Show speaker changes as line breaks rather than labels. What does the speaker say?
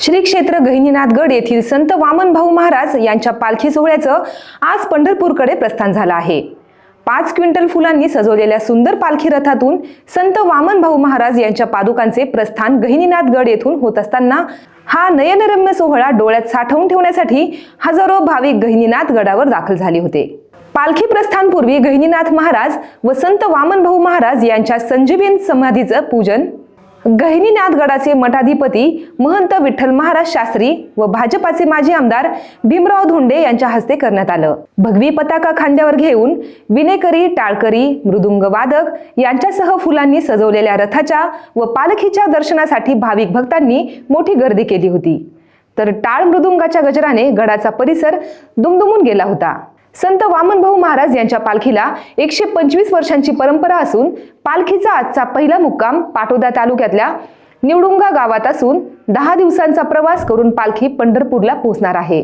श्री क्षेत्र गहिनीनाथगड येथील संत वामन भाऊ महाराज यांच्या पालखी सोहळ्याचं आज पंढरपूरकडे प्रस्थान झालं आहे. पाच क्विंटल फुलांनी सजवलेल्या सुंदर पालखी रथातून संत वामन भाऊ महाराज यांच्या पादुकांचे प्रस्थान गहिनीनाथगड येथून होत असताना हा नयनरम्य सोहळा डोळ्यात साठवून ठेवण्यासाठी हजारो भाविक गहिनीनाथ गडावर दाखल झाले होते. पालखी प्रस्थानपूर्वी गहिनीनाथ महाराज व संत वामन भाऊ महाराज यांच्या संजीवन समाधीचं पूजन गहिनीनाथ गडाचे मठाधिपती महंत विठ्ठल महाराज शास्त्री व भाजपाचे माजी आमदार भीमराव धोंडे यांच्या हस्ते करण्यात आलं. भगवी पताका खांद्यावर घेऊन विनेकरी टाळकरी मृदुंग वादक यांच्यासह फुलांनी सजवलेल्या रथाच्या व पालखीच्या दर्शनासाठी भाविक भक्तांनी मोठी गर्दी केली होती. तर टाळ मृदुंगाच्या गजराने गडाचा परिसर दुमदुमून गेला होता. संत वामनभाऊ महाराज यांच्या पालखीला एकशे पंचवीस वर्षांची परंपरा असून पालखीचा आजचा पहिला मुक्काम पाटोदा तालुक्यातल्या निवडुंगा गावात असून दहा दिवसांचा प्रवास करून पालखी पंढरपूरला पोहोचणार आहे.